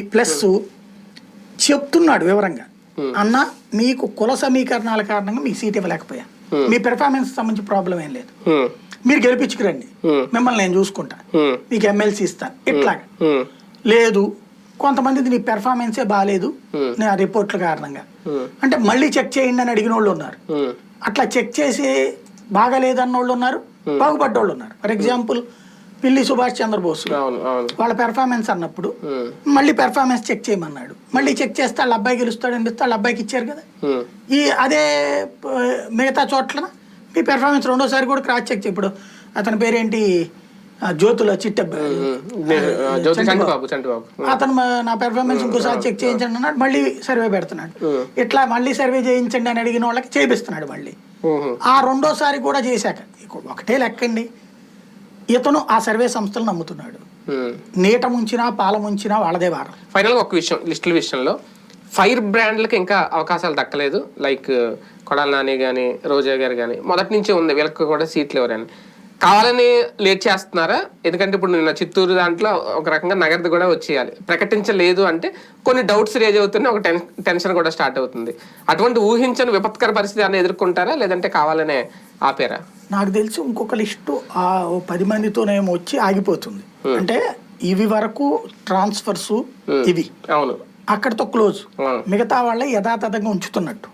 Plus చెప్తున్నాడు వివరంగా. అన్న మీకు కుల సమీకరణాల కారణంగా మీకు సీట్ ఇవ్వలేకపోయా మీ పెర్ఫార్మెన్స్ సంబంధించి ప్రాబ్లం ఏం లేదు. హ్మ్. మీరు గెలిపించుకురండి. మిమ్మల్ని నేను చూసుకుంటా. మీకు ఎమ్మెల్సీ ఇస్తాను. ఇట్లాగా. హ్మ్. లేదు కొంతమంది నీ పెర్ఫార్మెన్సే బాగాలేదు నా రిపోర్ట్ల కారణంగా. అంటే మళ్ళీ చెక్ చేయండి అని అడిగిన వాళ్ళు ఉన్నారు. అట్లా చెక్ చేసి బాగాలేదు అన్న వాళ్ళు ఉన్నారు. బాగుపడ్డ వాళ్ళు ఉన్నారు. For example Pilli Subhash Chandrabose. వాళ్ళ పెర్ఫార్మెన్స్ అన్నప్పుడు. మళ్ళీ పెర్ఫార్మెన్స్ చెక్ చేయమన్నాడు. మళ్ళీ చెక్ చేస్తే వాళ్ళ అబ్బాయి గెలుస్తాడు అనిపిస్తే వాళ్ళ అబ్బాయికి ఇచ్చారు కదా. ఈ అదే మిగతా చోట్ల మీ పెర్ఫార్మెన్స్ రెండోసారి కూడా క్రాస్ చెక్ ఇప్పుడు అతని పేరేంటి? జ్యోతుల చిట్టబ్బాయి అతను నా పెర్ఫార్మెన్స్ ఇంకోసారి చెక్ చేయించండి అన్నాడు. మళ్ళీ సర్వే పెడుతున్నాడు. ఇట్లా మళ్ళీ సర్వే చేయించండి అని అడిగిన వాళ్ళకి చేపిస్తున్నాడు మళ్ళీ. ఆ రెండోసారి కూడా చేశాక ఒకటే లెక్కండి. ఇతను ఆ సర్వే సంస్థలు నమ్ముతున్నాడు. హ్మ్. నీట ముంచినా పాల ముంచినా వాళ్ళదే వారం ఫైనల్గా ఒక విషయం లిస్టుల విషయంలో. ఫైర్ బ్రాండ్లకి ఇంకా అవకాశాలు దక్కలేదు. లైక్ కొడాల నాని కానీ రోజా గారు కానీ మొదటి నుంచే ఉంది. వీళ్ళకి కూడా సీట్లు ఎవరని. కావాలని లేట్ చేస్తున్నారా? ఎందుకంటే ఇప్పుడు నిన్న చిత్తూరు దాంట్లో ఒక రకంగా నగరది కూడా వచ్చేయాలి. ప్రకటించలేదు అంటే కొన్ని డౌట్స్ రేజ్ అవుతున్నాయి ఒక టెన్ టెన్షన్ కూడా స్టార్ట్ అవుతుంది. అటువంటి ఊహించని విపత్కర పరిస్థితి అన్న ఎదుర్కొంటారా? లేదంటే కావాలనే ఆపేరా? నాకు తెలిసి ఇంకొక లిస్టు పది మందితోనేమో వచ్చి ఆగిపోతుంది. అంటే ఇవి వరకు ట్రాన్స్ఫర్స్ ఇవి. అవును. అక్కడితో క్లోజ్. మిగతా వాళ్ళే యథాతథంగా ఉంచుతున్నట్టు.